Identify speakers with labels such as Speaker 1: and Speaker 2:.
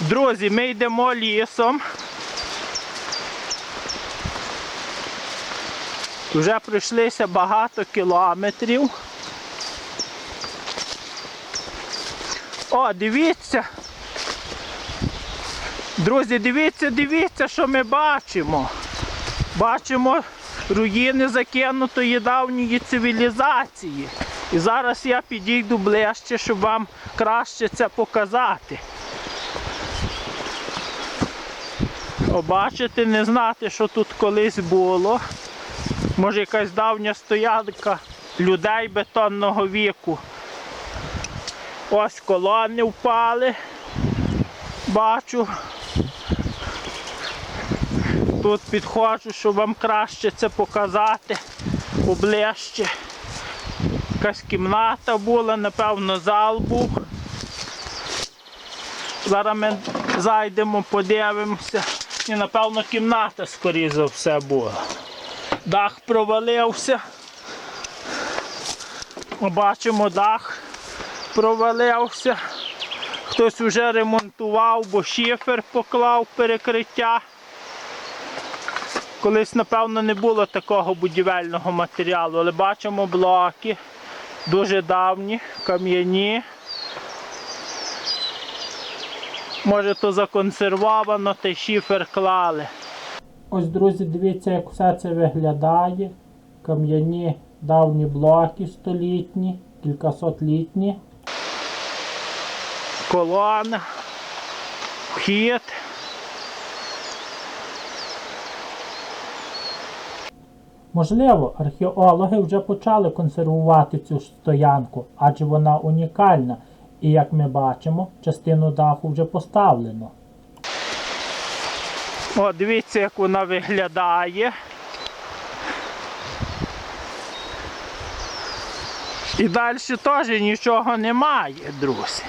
Speaker 1: Друзі, ми йдемо лісом. Вже пройшлися багато кілометрів. О, дивіться. Друзі, дивіться, дивіться, що ми бачимо. Бачимо руїни закинутої давньої цивілізації. І зараз я підійду ближче, щоб вам краще це показати. О, бачите, не знати, що тут колись було. Може якась давня стоянка людей бетонного віку. Ось колони впали. Бачу. Тут підходжу, щоб вам краще це показати поближче. Якась кімната була, напевно, зал був. Зараз ми зайдемо, подивимося. І напевно кімната, скоріше за все, була. Дах провалився. Бачимо, дах провалився. Хтось вже ремонтував, бо шифер поклав перекриття. Колись, напевно, не було такого будівельного матеріалу, але бачимо блоки дуже давні, кам'яні. Може, то законсервовано, та шифер клали. Ось, друзі, дивіться, як все це виглядає. Кам'яні давні блоки столітні, кількасотлітні. Колона, вхід. Можливо, археологи вже почали консервувати цю стоянку, адже вона унікальна. І як ми бачимо, частину даху вже поставлено. О, дивіться, як вона виглядає. І далі теж нічого немає, друзі.